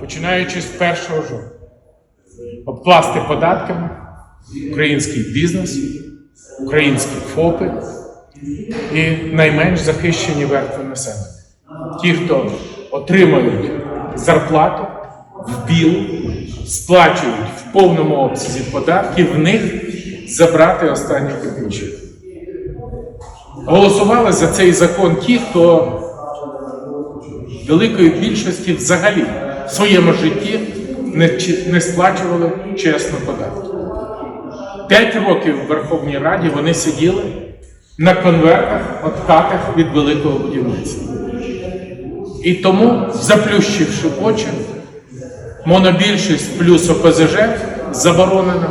починаючи з 1 жовтня, обкласти податками український бізнес, українські ФОПи і найменш захищені верстви населення. Ті, хто отримують зарплату в білу, сплачують в повному обсязі податки, в них забрати останні копійки. Голосували за цей закон ті, хто великої більшості взагалі своєму житті не, не сплачували чесно податки. П'ять років в Верховній Раді вони сиділи на конвертах, откатах від великого будівництва. І тому, заплющивши очі, монобільшість плюс ОПЗЖ заборонена,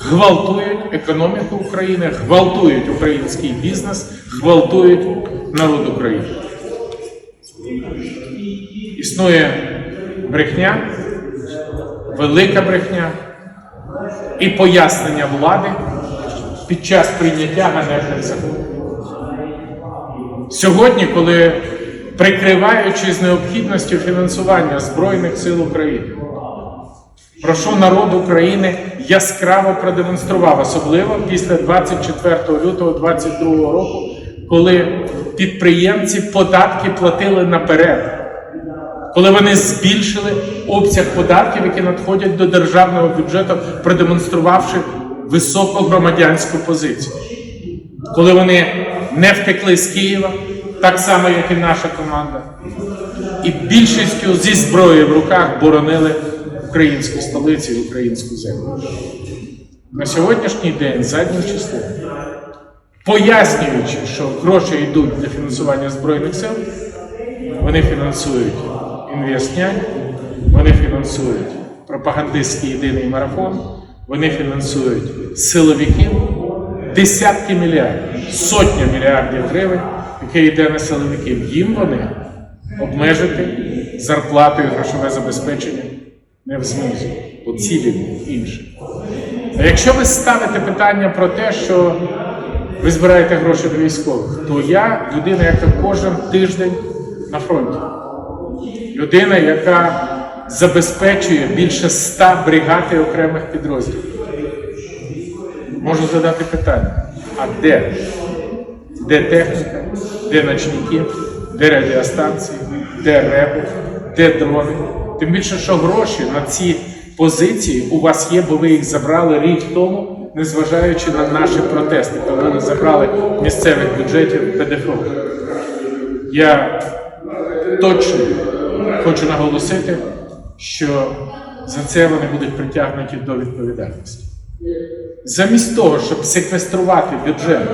гвалтують економіку України, гвалтують український бізнес, гвалтують народ України. Існує брехня, велика брехня і пояснення влади під час прийняття ганебних законів. Сьогодні, коли прикриваючись необхідністю фінансування Збройних сил України, прошу народ України яскраво продемонстрував, особливо після 24 лютого 2022 року, коли підприємці податки платили наперед, коли вони збільшили обсяг податків, які надходять до державного бюджету, продемонструвавши високу громадянську позицію коли вони не втекли з Києва, так само, як і наша команда, і більшістю зі зброєю в руках боронили українську столицю і українську землю. На сьогоднішній день, заднім числом, пояснюючи, що гроші йдуть для фінансування Збройних сил, вони фінансують інвестнянь, вони фінансують пропагандистський єдиний марафон, вони фінансують силовиків, десятки мільярдів, сотня мільярдів гривень, яке йде на силовиків. Їм вони обмежити зарплату і грошове забезпечення не в змозі, бо цілі інші. А якщо ви ставите питання про те, що ви збираєте гроші для військових, то я людина, яка кожен тиждень на фронті. Людина, яка забезпечує більше ста бригад і окремих підрозділів. Можу задати питання: а де? Де техніка, де ночники, де радіостанції, де реби, де дрони? Тим більше, що гроші на ці позиції у вас є, бо ви їх забрали рік тому, незважаючи на наші протести, коли ви забрали місцевих бюджетів ПДФО. Я точно хочу наголосити, що за це вони будуть притягнуті до відповідальності. Замість того, щоб секвеструвати бюджет,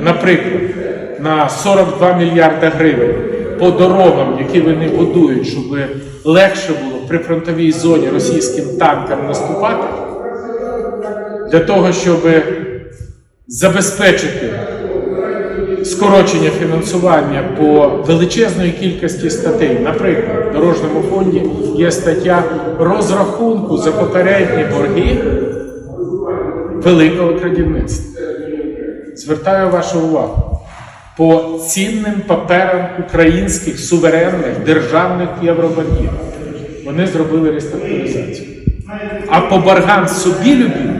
наприклад, на 42 мільярда гривень по дорогам, які вони будують, щоб легше було при фронтовій зоні російським танкам наступати, для того, щоб забезпечити скорочення фінансування по величезної кількості статей. Наприклад, в дорожньому фонді є стаття розрахунку за попередні борги великого крадівництва. Звертаю вашу увагу по цінним паперам українських суверенних державних євробанків. Вони зробили реструктуризацію. А по боргам собі любі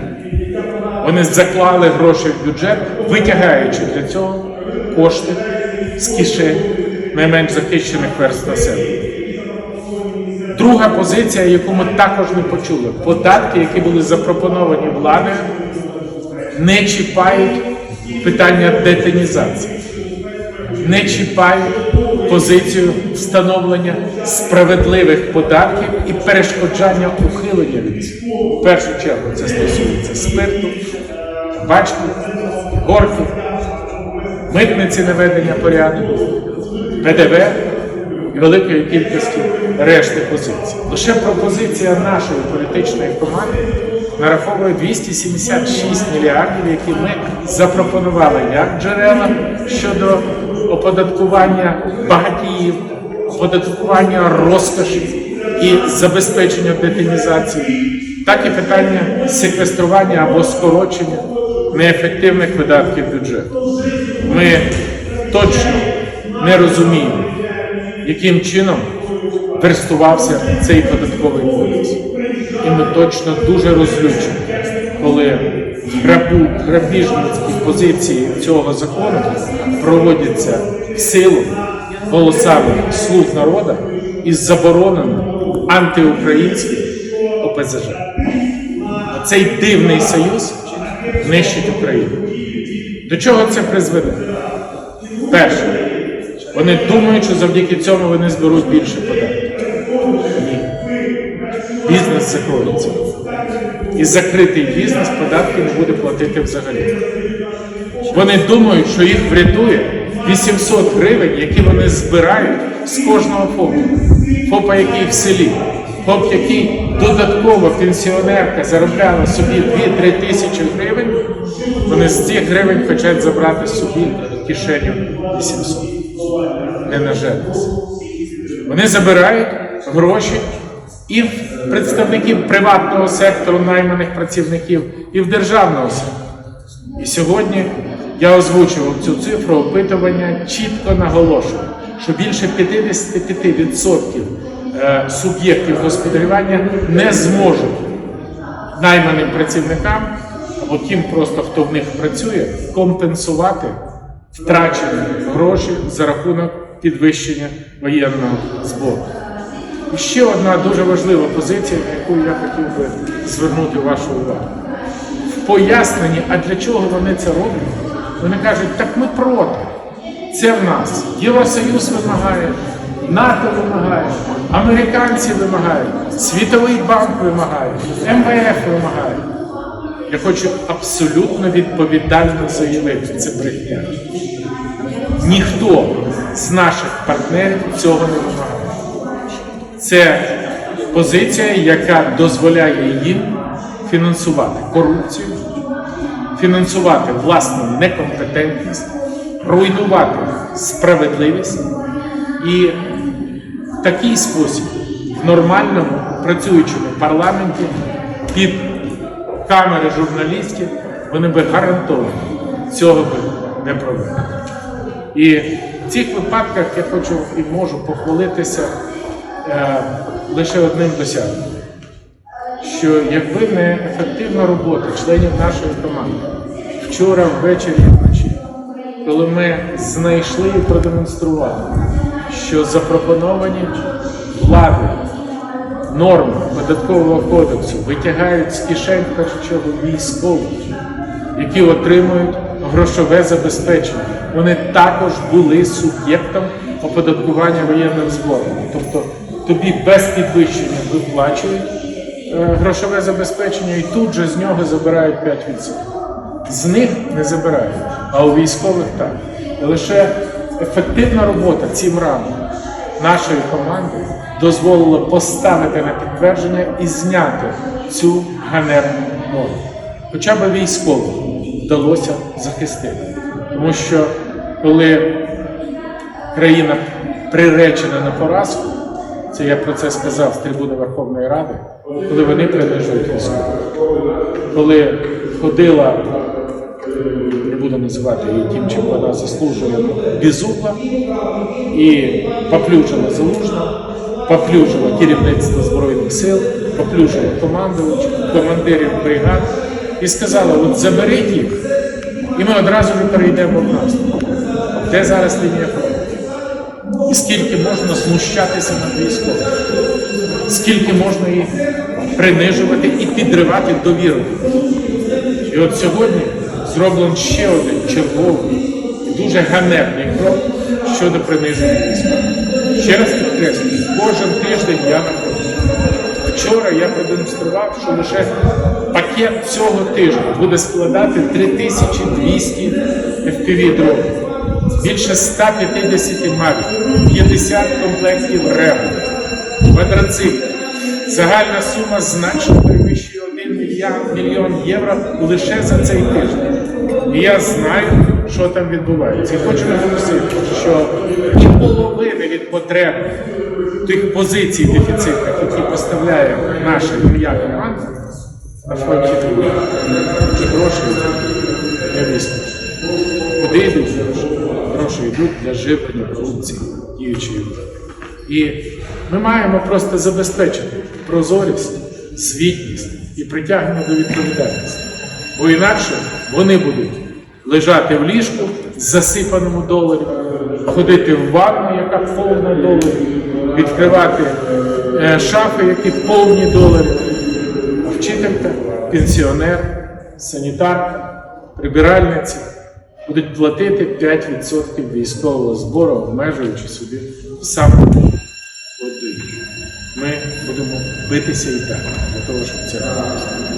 вони заклали гроші в бюджет, витягаючи для цього кошти з кишень найменш захищених верств населення. Друга позиція, яку ми також не почули, податки, які були запропоновані владою, не чіпають питання детинізації, не чіпають позицію встановлення справедливих податків і перешкоджання ухилення від цього. В першу чергу це стосується спирту, табачки, горки, митниці наведення порядку, ПДВ і великої кількості решти позицій. Лише пропозиція нашої політичної команди нараховує 276 мільярдів, які ми запропонували як джерела щодо оподаткування багатіїв, оподаткування розкоші і забезпечення детинізації, так і питання секвестрування або скорочення неефективних видатків бюджету. Ми точно не розуміємо, яким чином верстувався цей податковий кодекс. І ми точно дуже розлючені, коли грабу, грабіжницькі позиції цього закону проводяться в силу голосами слуг народу із забороненим антиукраїнським ОПЗЖ. Цей дивний союз нищить Україну. До чого це призведе? Перше, вони думають, що завдяки цьому вони зберуть більше податків. Ні. Бізнес закроється. І закритий бізнес податки не буде платити взагалі. Вони думають, що їх врятує 800 гривень, які вони збирають з кожного ФОПу. ФОПа, який в селі. ФОП, який додатково пенсіонерка заробляла собі 2-3 тисячі гривень, вони з цих гривень хочуть забрати собі кишеню 800. Не нажертися. Вони забирають гроші і в представників приватного сектору, найманих працівників, і в державного сектору. І сьогодні я озвучував цю цифру опитування, чітко наголошую, що більше 55% е, суб'єктів господарювання не зможуть найманим працівникам або тим просто, хто в них працює, компенсувати втрачені гроші за рахунок підвищення воєнного збору. І ще одна дуже важлива позиція, на яку я хотів би звернути вашу увагу. В поясненні, а для чого вони це роблять, вони кажуть, так ми проти. Це в нас. Євросоюз вимагає, НАТО вимагає, американці вимагають, Світовий банк вимагає, МВФ вимагає. Я хочу абсолютно відповідально заявити, це брехня. Ніхто з наших партнерів цього не вимагає. Це позиція, яка дозволяє їм фінансувати корупцію, фінансувати власну некомпетентність, руйнувати справедливість і в такий спосіб в нормальному працюючому парламенті під камери журналістів вони би гарантовано цього би не провели. І в цих випадках я хочу і можу похвалитися е, лише одним досягненням, що якби не ефективна робота членів нашої команди вчора ввечері вночі, коли ми знайшли і продемонстрували, що запропоновані влади норми податкового кодексу витягають з кишень в військових, які отримують грошове забезпечення. Вони також були суб'єктом оподаткування воєнним збором. Тобто тобі без підвищення виплачують е, грошове забезпечення і тут же з нього забирають 5%. З них не забирають, а у військових так. І лише ефективна робота цим ранком нашої команди дозволила поставити на підтвердження і зняти цю ганебну норму. Хоча б військових вдалося захистити. Тому що коли країна приречена на поразку, це я про це сказав з трибуни Верховної Ради, коли вони принижують військових. Коли ходила, називати її тим, чим вона заслужує, Безугла, і поплюжила залужно, поплюжила керівництво Збройних сил, поплюжила командувачів, командирів бригад і сказала: от заберіть їх, і ми одразу ж перейдемо в наступ. Де зараз лінія фронту? І скільки можна знущатися над військовими? Скільки можна їх принижувати і підривати довіру? І от сьогодні зроблен ще один черговий дуже ганебний крок щодо приниження військових. Ще раз підкреслюю, кожен тиждень я на. Вчора я продемонстрував, що лише пакет цього тижня буде складати 3200 FPV дронів, більше 150 мавів, 50 комплектів РЕГу, квадроцикл. Загальна сума значно перевищує 1 мільярд мільйон євро лише за цей тиждень. І я знаю, що там відбувається. І хочу наголосити, що половини від потреб тих позицій дефіцитних, які поставляє наша моя команда, на фронті. Гроші для військових. Куди йдуть гроші? Гроші йдуть для живлення корупції діючої влади. І ми маємо просто забезпечити прозорість, звітність і притягнення до відповідальності. Бо інакше вони будуть лежати в ліжку засипаному доларів, ходити в ванну, яка повна доларів, відкривати е, шафи, які повні доларів. Вчителька, пенсіонер, санітарка, прибиральниця будуть платити 5% військового збору, обмежуючи собі платежі. Ми будемо битися і так для того, щоб це.